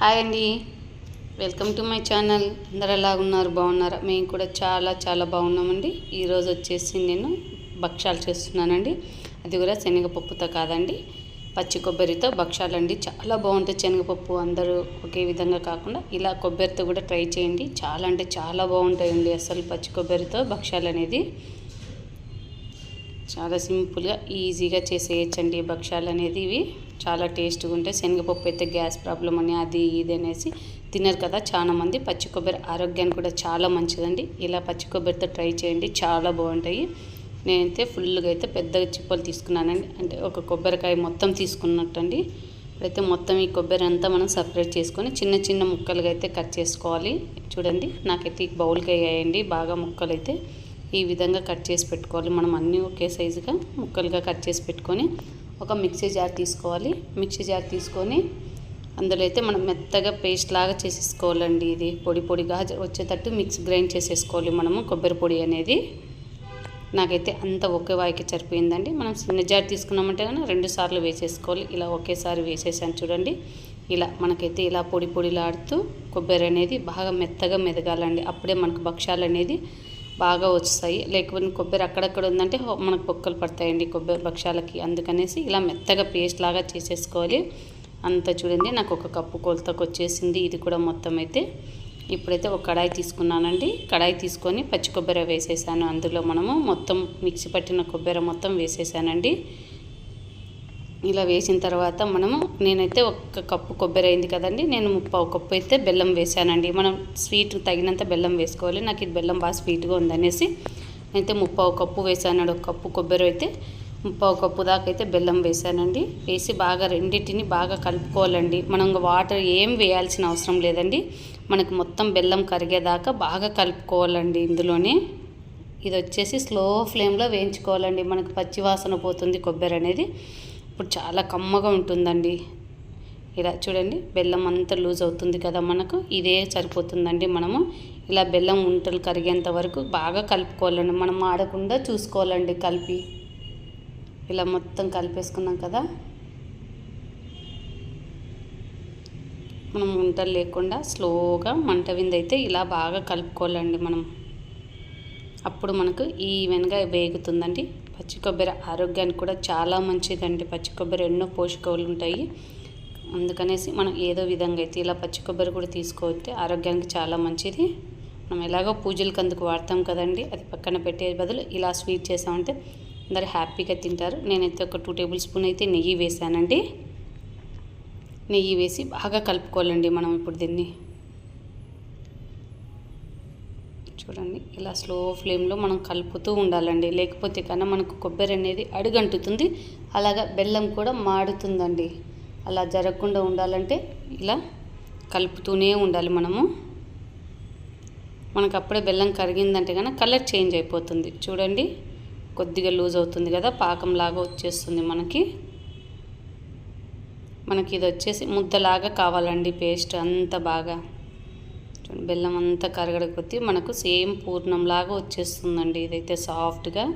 Hi అండి. Welcome to my channel. అందరు ఎలా ఉన్నారు బాగున్నారా? మేము కూడా చాలా చాలా బాగున్నామండి. ఈరోజు వచ్చేసి నేను భక్ష్యాలు చేస్తున్నానండి. అది కూడా శనగపప్పుతో కాదండి. పచ్చి కొబ్బరితో భక్ష్యాలండి. చాలా బాగుంటాయి శనగపప్పు. అందరూ ఒకే విధంగా కాకుండా ఇలా కొబ్బరితో కూడా ట్రై చేయండి. చాలా అంటే చాలా బాగుంటాయండి అసలు పచ్చి కొబ్బరితో భక్ష్యాలు అనేది. చాలా సింపుల్గా ఈజీగా చేసేయచ్చండి ఈ భక్ష్యాలు అనేది ఇవి. చాలా టేస్ట్గా ఉంటాయి శనగపప్పు అయితే గ్యాస్ ప్రాబ్లం అని అది ఇది అనేసి తినరు కదా చాలా మంది. పచ్చి కొబ్బరి ఆరోగ్యానికి కూడా చాలా మంచిదండి. ఇలా పచ్చి కొబ్బరితో ట్రై చేయండి. చాలా బాగుంటాయి. నేనైతే ఫుల్గా అయితే పెద్దగా చిప్పలు తీసుకున్నానండి. అంటే ఒక కొబ్బరికాయ మొత్తం తీసుకున్నట్టండి. ఇప్పుడైతే మొత్తం ఈ కొబ్బరి అంతా మనం సపరేట్ చేసుకొని చిన్న చిన్న ముక్కలుగా అయితే కట్ చేసుకోవాలి. చూడండి నాకైతే ఈ బౌల్కి అయ్యాయండి. బాగా ముక్కలు అయితే ఈ విధంగా కట్ చేసి పెట్టుకోవాలి. మనం అన్నీ ఒకే సైజుగా ముక్కలుగా కట్ చేసి పెట్టుకొని ఒక మిక్సీ జార్ తీసుకోవాలి. మిక్సీ జార్ తీసుకొని అందులో అయితే మనం మెత్తగా పేస్ట్ లాగా చేసేసుకోవాలండి ఇది. పొడి పొడిగా వచ్చేటట్టు మిక్స్ గ్రైండ్ చేసేసుకోవాలి మనము కొబ్బరి పొడి అనేది. నాకైతే అంత ఒకే వాయికి సరిపోయిందండి. మనం చిన్న జార్ తీసుకున్నామంటే కానీ రెండు సార్లు వేసేసుకోవాలి. ఇలా ఒకేసారి వేసేసాను చూడండి. ఇలా మనకైతే ఇలా పొడి పొడిలాడుతూ కొబ్బరి అనేది బాగా మెత్తగా మెదగాలండి. అప్పుడే మనకు భక్ష్యాలు అనేది బాగా వస్తాయి లేకపోతే కొబ్బరి అక్కడక్కడ ఉందంటే మనకు పొక్కలు పడతాయండి కొబ్బరి భక్షాలకి అందుకనేసి ఇలా మెత్తగా పేస్ట్ లాగా చేసేసుకోవాలి. అంత చూడండి నాకు ఒక కప్పు కొలతకు వచ్చేసింది. ఇది కూడా మొత్తం అయితే ఇప్పుడైతే ఒక కడాయి తీసుకున్నానండి. కడాయి తీసుకొని పచ్చి కొబ్బరి వేసేసాను. అందులో మనము మొత్తం మిక్సీ పట్టిన కొబ్బరి మొత్తం వేసేసానండి. ఇలా వేసిన తర్వాత మనము నేనైతే ఒక కప్పు కొబ్బరి అయింది కదండి నేను ముప్పావు కప్పు అయితే బెల్లం వేసానండి. మనం స్వీట్ తగినంత బెల్లం వేసుకోవాలి నాకు ఇది బెల్లం బాగా స్వీట్గా ఉందనేసి అయితే ముప్పావు కప్పు వేసానండి. ఒక కప్పు కొబ్బరి అయితే ముప్పావు కప్పు దాకా అయితే బెల్లం వేసానండి. వేసి బాగా రెండింటిని బాగా కలుపుకోవాలండి. మనం వాటర్ ఏం వేయాల్సిన అవసరం లేదండి. మనకు మొత్తం బెల్లం కరిగేదాకా బాగా కలుపుకోవాలండి ఇందులోనే. ఇది వచ్చేసి స్లో ఫ్లేమ్లో వేయించుకోవాలండి. మనకు పచ్చి వాసన పోతుంది కొబ్బరి అనేది. ఇప్పుడు చాలా కమ్మగా ఉంటుందండి. ఇలా చూడండి బెల్లం అంతా లూజ్ అవుతుంది కదా మనకు ఇదే సరిపోతుందండి మనము. ఇలా బెల్లం ఉంటలు కరిగేంత వరకు బాగా కలుపుకోవాలండి. మనం ఆడకుండా చూసుకోవాలండి కలిపి. ఇలా మొత్తం కలిపేసుకున్నాం కదా. మనం ఉంటలు లేకుండా స్లోగా మంట విందైతే ఇలా బాగా కలుపుకోవాలండి మనం. అప్పుడు మనకు ఈవెన్గా వేగుతుందండి. పచ్చి కొబ్బరి ఆరోగ్యానికి కూడా చాలా మంచిదండి. పచ్చి కొబ్బరి ఎన్నో పోషకాలు ఉంటాయి. అందుకనేసి మనం ఏదో విధంగా అయితే ఇలా పచ్చి కొబ్బరి కూడా తీసుకోవచ్చు. ఆరోగ్యానికి చాలా మంచిది. మనం ఎలాగో పూజలకు అందుకు వాడతాం కదండి. అది పక్కన పెట్టే బదులు ఇలా స్వీట్ చేసామంటే అందరు హ్యాపీగా తింటారు. నేనైతే ఒక టూ టేబుల్ స్పూన్ అయితే నెయ్యి వేసానండి. నెయ్యి వేసి బాగా కలుపుకోవాలండి మనం ఇప్పుడు దీన్ని. చూడండి ఇలా స్లో ఫ్లేమ్లో మనం కలుపుతూ ఉండాలండి. లేకపోతే కన్నా మనకు కొబ్బరి అనేది అడుగంటుతుంది. అలాగా బెల్లం కూడా మాడుతుందండి. అలా జరగకుండా ఉండాలంటే ఇలా కలుపుతూనే ఉండాలి మనము. మనకు అప్పుడే బెల్లం కరిగిందంటే కన్నా కలర్ చేంజ్ అయిపోతుంది. చూడండి కొద్దిగా లూజ్ అవుతుంది కదా పాకంలాగా వచ్చేస్తుంది మనకి. మనకి ఇది వచ్చేసి ముద్దలాగా కావాలండి పేస్ట్ అంత బాగా. బెల్లం అంతా కరగడ కొద్దీ మనకు సేమ్ పూర్ణంలాగా వచ్చేస్తుందండి. ఇదైతే సాఫ్ట్గా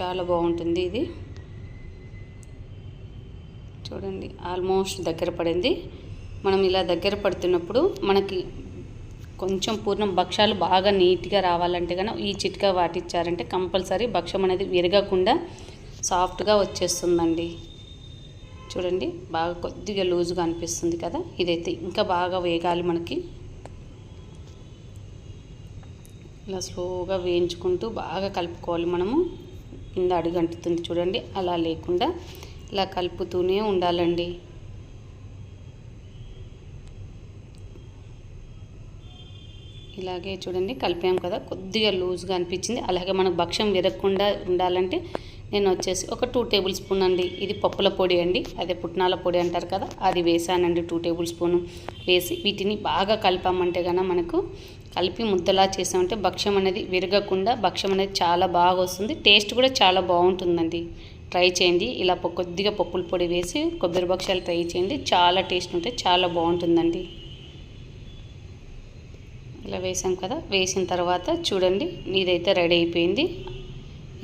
చాలా బాగుంటుంది ఇది. చూడండి ఆల్మోస్ట్ దగ్గర పడింది. మనం ఇలా దగ్గర పడుతున్నప్పుడు మనకి కొంచెం పూర్ణం భక్ష్యాలు బాగా నీట్గా రావాలంటే కనుక ఈ చిట్కా వాటిచ్చారంటే కంపల్సరీ భక్ష్యం అనేది విరగకుండా సాఫ్ట్గా వచ్చేస్తుందండి. చూడండి బాగా కొద్దిగా లూజ్గా అనిపిస్తుంది కదా? ఇదైతే ఇంకా బాగా వేగాలి మనకి. ఇలా స్లోగా వేయించుకుంటూ బాగా కలుపుకోవాలి మనము. కింద అడుగంటుతుంది చూడండి అలా లేకుండా ఇలా కలుపుతూనే ఉండాలండి. ఇలాగే చూడండి కలిపాం కదా కొద్దిగా లూజ్గా అనిపించింది. అలాగే మనకు భక్ష్యం విరగకుండా ఉండాలంటే నేను వచ్చేసి ఒక టూ టేబుల్ స్పూన్ అండి. ఇది పప్పుల పొడి అండి అదే పుట్నాల పొడి అంటారు కదా అది వేసానండి టూ టేబుల్ స్పూన్. వేసి వీటిని బాగా కలిపామంటే కనుక మనకు కలిపి ముద్దలా చేసామంటే భక్ష్యం అనేది విరగకుండా భక్ష్యం అనేది చాలా బాగా వస్తుంది. టేస్ట్ కూడా చాలా బాగుంటుందండి. ట్రై చేయండి. ఇలా కొద్దిగా పప్పుల పొడి వేసి కొబ్బరి భక్ష్యాలు ట్రై చేయండి. చాలా టేస్ట్ ఉంటే చాలా బాగుంటుందండి. ఇలా వేసాం కదా. వేసిన తర్వాత చూడండి. ఇదైతే రెడీ అయిపోయింది.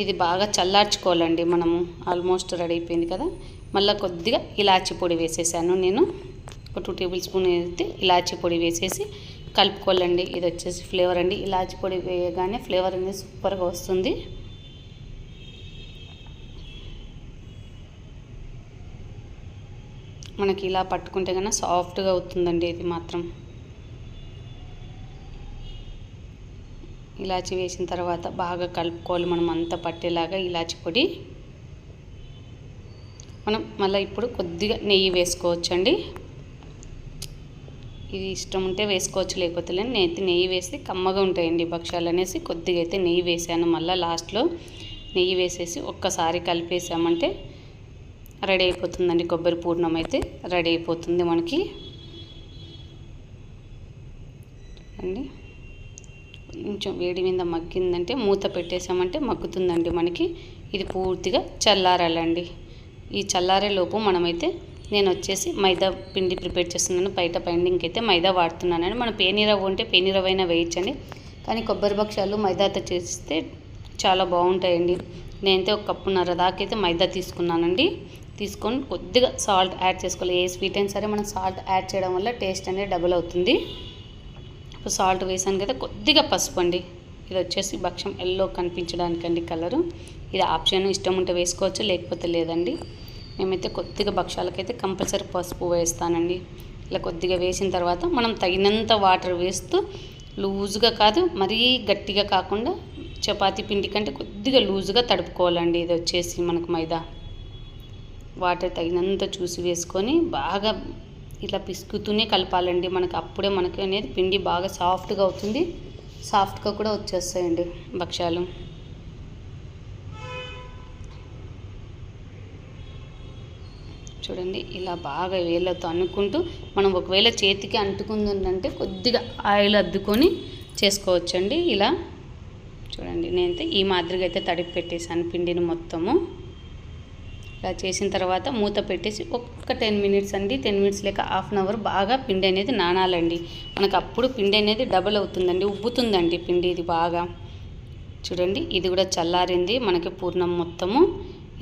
ఇది బాగా చల్లార్చుకోవాలండి మనము. ఆల్మోస్ట్ రెడీ అయిపోయింది కదా. మళ్ళీ కొద్దిగా ఇలాచి పొడి వేసేసాను నేను. ఒక టూ టేబుల్ స్పూన్ వేస్తే ఇలాచీ పొడి వేసేసి కలుపుకోవాలండి. ఇది వచ్చేసి ఫ్లేవర్ అండి. ఇలాచి పొడి వేయగానే ఫ్లేవర్ అనేది సూపర్గా వస్తుంది. మనకి ఇలా పట్టుకుంటే కన్నా సాఫ్ట్గా అవుతుందండి ఇది మాత్రం. ఇలాచి వేసిన తర్వాత బాగా కలుపుకోవాలి మనం అంతా పట్టేలాగా ఇలాచి పొడి. మనం మళ్ళీ ఇప్పుడు కొద్దిగా నెయ్యి వేసుకోవచ్చండి. ఇది ఇష్టం ఉంటే వేసుకోవచ్చు లేకపోతే లేని నేనైతే నెయ్యి వేసి కమ్మగా ఉంటాయండి భక్ష్యాలు అనేసి కొద్దిగా అయితే నెయ్యి వేసాను. మళ్ళీ లాస్ట్లో నెయ్యి వేసేసి ఒక్కసారి కలిపేసామంటే రెడీ అయిపోతుందండి. కొబ్బరి పూర్ణం అయితే రెడీ అయిపోతుంది మనకి. అండి కొంచెం వేడి మీద మగ్గిందంటే మూత పెట్టేసామంటే మగ్గుతుందండి మనకి. ఇది పూర్తిగా చల్లారాలండి. ఈ చల్లారే లోపు మనమైతే నేను వచ్చేసి మైదా పిండి ప్రిపేర్ చేస్తున్నాను బయట బైండింగ్కి అయితే మైదా వాడుతున్నానండి. మనం పేనీరవ్వ ఉంటే పేనీరవైనా వేయించండి కానీ కొబ్బరి భక్ష్యాలు మైదాతో చేస్తే చాలా బాగుంటాయండి. నేనైతే ఒక కప్పున్నర దాకా అయితే మైదా తీసుకున్నానండి. తీసుకొని కొద్దిగా సాల్ట్ యాడ్ చేసుకోవాలి. ఏ స్వీట్ అయినా సరే మనం సాల్ట్ యాడ్ చేయడం వల్ల టేస్ట్ అనేది డబుల్ అవుతుంది. ఇప్పుడు సాల్ట్ వేసాను కదా కొద్దిగా పసుపు అండి. ఇది వచ్చేసి భక్ష్యం ఎల్లో కనిపించడానికండి కలరు. ఇది ఆప్షన్ ఇష్టం ఉంటే వేసుకోవచ్చు లేకపోతే లేదండి. మేమైతే కొద్దిగా భక్ష్యాలకైతే కంపల్సరీ పసుపు వేస్తానండి. ఇలా కొద్దిగా వేసిన తర్వాత మనం తగినంత వాటర్ వేస్తూ లూజుగా కాదు మరీ గట్టిగా కాకుండా చపాతీ పిండి కంటే కొద్దిగా లూజుగా తడుపుకోవాలండి. ఇది వచ్చేసి మనకు మైదా. వాటర్ తగినంత చూసి వేసుకొని బాగా ఇలా పిసుకుతూనే కలపాలండి. మనకు అప్పుడే మనకి అనేది పిండి బాగా సాఫ్ట్గా అవుతుంది. సాఫ్ట్గా కూడా వచ్చేస్తాయండి భక్ష్యాలు. చూడండి ఇలా బాగా వేళ్ళతో అనుకుంటూ మనం ఒకవేళ చేతికి అంటుకుందంటే కొద్దిగా ఆయిల్ అద్దుకొని చేసుకోవచ్చండి. ఇలా చూడండి నేనైతే ఈ మాదిరిగా అయితే తడిపి పెట్టేసాను పిండిని మొత్తము. ఇలా చేసిన తర్వాత మూత పెట్టేసి ఒక్క టెన్ మినిట్స్ అండి టెన్ మినిట్స్ లేక హాఫ్ అన్ అవర్ బాగా పిండి అనేది నానాలండి. మనకు అప్పుడు పిండి అనేది డబల్ అవుతుందండి ఉబ్బుతుందండి పిండి ఇది బాగా. చూడండి ఇది కూడా చల్లారింది మనకి పూర్ణం మొత్తము.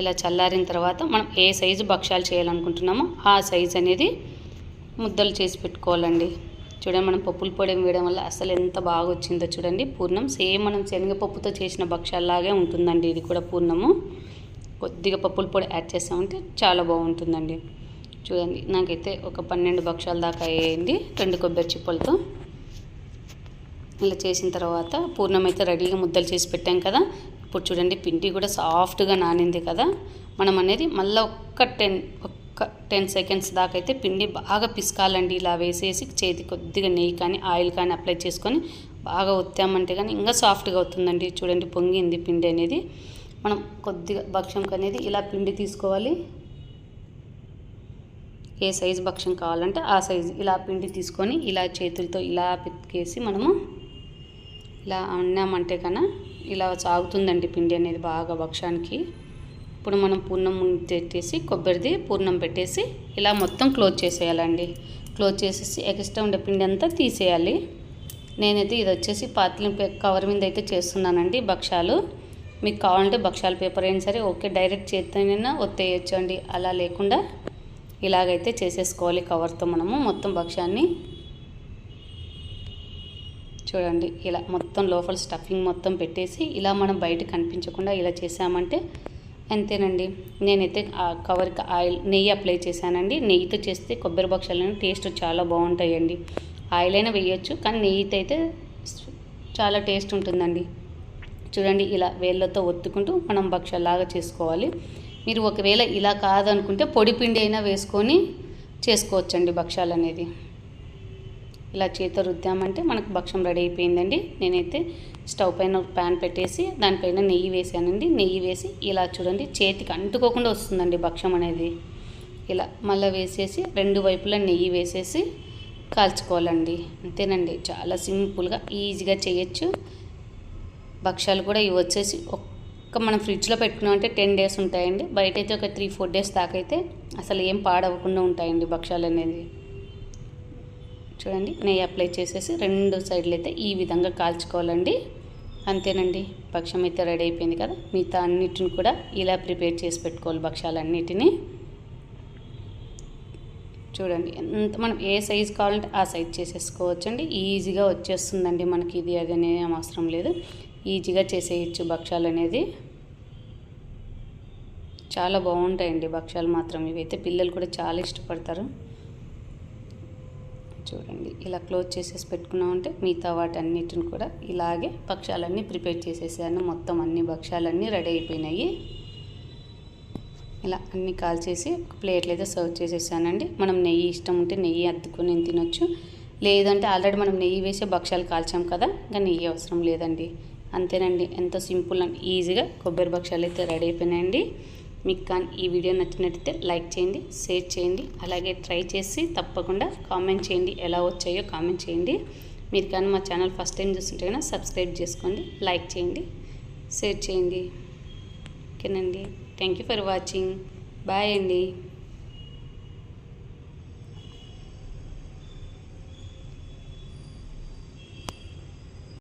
ఇలా చల్లారిన తర్వాత మనం ఏ సైజు భక్ష్యాలు చేయాలనుకుంటున్నామో ఆ సైజు అనేది ముద్దలు చేసి పెట్టుకోవాలండి. చూడండి మనం పప్పుల పొడి వేయడం వల్ల అసలు ఎంత బాగా వచ్చిందో చూడండి. పూర్ణం సేమ్ మనం శనగపప్పుతో చేసిన భక్ష్యాల్లాగే ఉంటుందండి. ఇది కూడా పూర్ణము. కొద్దిగా పప్పుల పొడి యాడ్ చేసామంటే చాలా బాగుంటుందండి. చూడండి నాకైతే ఒక పన్నెండు భక్షాల దాకా అయ్యాయండి రెండు కొబ్బరి చిప్పలతో. ఇలా చేసిన తర్వాత పూర్ణం అయితే రెడీగా ముద్దలు చేసి పెట్టాం కదా. ఇప్పుడు చూడండి పిండి కూడా సాఫ్ట్గా నానింది కదా. మనం అనేది మళ్ళీ ఒక్క టెన్ ఒక్క టెన్ సెకండ్స్ దాకా అయితే పిండి బాగా పిసకాలండి. ఇలా వేసేసి చేతి కొద్దిగా నెయ్యి కానీ ఆయిల్ కానీ అప్లై చేసుకొని బాగా ఒత్తామంటే కానీ ఇంకా సాఫ్ట్గా అవుతుందండి. చూడండి పొంగింది పిండి అనేది. మనం కొద్దిగా భక్ష్యంకి అనేది ఇలా పిండి తీసుకోవాలి. ఏ సైజు భక్ష్యం కావాలంటే ఆ సైజు ఇలా పిండి తీసుకొని ఇలా చేతులతో ఇలా పితికేసి మనము ఇలా అన్నామంటే కన్నా ఇలా సాగుతుందండి పిండి అనేది బాగా భక్షానికి. ఇప్పుడు మనం పూర్ణం పెట్టేసి కొబ్బరిది పూర్ణం పెట్టేసి ఇలా మొత్తం క్లోజ్ చేసేయాలండి. క్లోజ్ చేసేసి ఎక్స్ట్రా ఉండే పిండి అంతా తీసేయాలి. నేనైతే ఇది వచ్చేసి పాత్రల కవర్ మీద అయితే చేస్తున్నానండి భక్షాలు. మీకు కావాలంటే భక్షాల పేపర్ అయినా సరే ఓకే డైరెక్ట్ చేతనైనా ఒత్తేయచ్చు అండి అలా లేకుండా ఇలాగైతే చేసేసుకోవాలి కవర్తో మనము మొత్తం భక్ష్యాన్ని చూడండి ఇలా మొత్తం లోపల స్టఫింగ్ మొత్తం పెట్టేసి ఇలా మనం బయట కనిపించకుండా ఇలా చేసామంటే అంతేనండి. నేనైతే ఆ కవర్కి ఆయిల్ నెయ్యి అప్లై చేశానండి. నెయ్యితో చేస్తే కొబ్బరి భక్షాలు టేస్ట్ చాలా బాగుంటాయండి. ఆయిల్ అయినా వేయచ్చు కానీ నెయ్యితో అయితే చాలా టేస్ట్ ఉంటుందండి. చూడండి ఇలా వేళ్ళతో ఒత్తుకుంటూ మనం భక్షాలాగా చేసుకోవాలి. మీరు ఒకవేళ ఇలా కాదనుకుంటే పొడి పిండి అయినా వేసుకొని చేసుకోవచ్చండి భక్షాలు అనేది ఇలా చేతితో రుద్దామంటే మనకు భక్షం రెడీ అయిపోయిందండి. నేనైతే స్టవ్ పైన ఒక ప్యాన్ పెట్టేసి దానిపైన నెయ్యి వేసానండి. నెయ్యి వేసి ఇలా చూడండి చేతికి అంటుకోకుండా వస్తుందండి భక్షం అనేది. ఇలా మళ్ళీ వేసేసి రెండు వైపులా నెయ్యి వేసేసి కాల్చుకోవాలండి. అంతేనండి చాలా సింపుల్గా ఈజీగా చేయొచ్చు. భక్ష్యాలు కూడా ఇవి వచ్చేసి ఒక్క మనం ఫ్రిడ్జ్లో పెట్టుకున్నామంటే టెన్ డేస్ ఉంటాయండి. బయట అయితే ఒక త్రీ ఫోర్ డేస్ దాకైతే అసలు ఏం పాడవకుండా ఉంటాయండి భక్ష్యాలు అనేది. చూడండి. నెయ్యి అప్లై చేసేసి రెండు సైడ్లు అయితే ఈ విధంగా కాల్చుకోవాలండి. అంతేనండి. భక్ష్యం అయితే రెడీ అయిపోయింది కదా. మిగతా అన్నిటిని కూడా ఇలా ప్రిపేర్ చేసి పెట్టుకోవాలి భక్ష్యాలన్నిటినీ. చూడండి. ఎంత మనం ఏ సైజ్ కావాలంటే ఆ సైజ్ చేసేసుకోవచ్చండి. ఈజీగా వచ్చేస్తుందండి మనకి. ఇది అది అనే అవసరం లేదు. ఈజీగా చేసేయచ్చు భక్ష్యాలు అనేది చాలా బాగుంటాయండి భక్ష్యాలు మాత్రం. ఇవైతే పిల్లలు కూడా చాలా ఇష్టపడతారు. చూడండి. ఇలా క్లోజ్ చేసేసి పెట్టుకున్నామంటే మిగతా వాటన్నిటిని కూడా ఇలాగే భక్ష్యాలన్నీ ప్రిపేర్ చేసేసాను. మొత్తం అన్ని భక్ష్యాలన్నీ రెడీ అయిపోయినాయి. ఇలా అన్ని కాల్చేసి ఒక ప్లేట్లు అయితే సర్వ్ చేసేసానండి. మనం నెయ్యి ఇష్టం ఉంటే నెయ్యి అద్దుకొని తినొచ్చు. లేదంటే ఆల్రెడీ మనం నెయ్యి వేసే భక్ష్యాలు కాల్చాం కదా ఇంకా నెయ్యి అవసరం లేదండి. అంతేనండి. ఎంత సింపుల్ అండ్ ఈజీగా కొబ్బరి భక్ష్యాలు అయితే రెడీ అయిపోయినాయండి. మీకు కానీ ఈ వీడియో నచ్చినట్టయితే లైక్ చేయండి షేర్ చేయండి అలాగే ట్రై చేసి తప్పకుండా కామెంట్ చేయండి ఎలా వచ్చాయో కామెంట్ చేయండి. మీరు కానీ మా ఛానల్ ఫస్ట్ టైం చూస్తుంటే కనుక సబ్స్క్రైబ్ చేసుకోండి లైక్ చేయండి షేర్ చేయండి. ఓకేనండి. Thank you for watching. Bye అండి.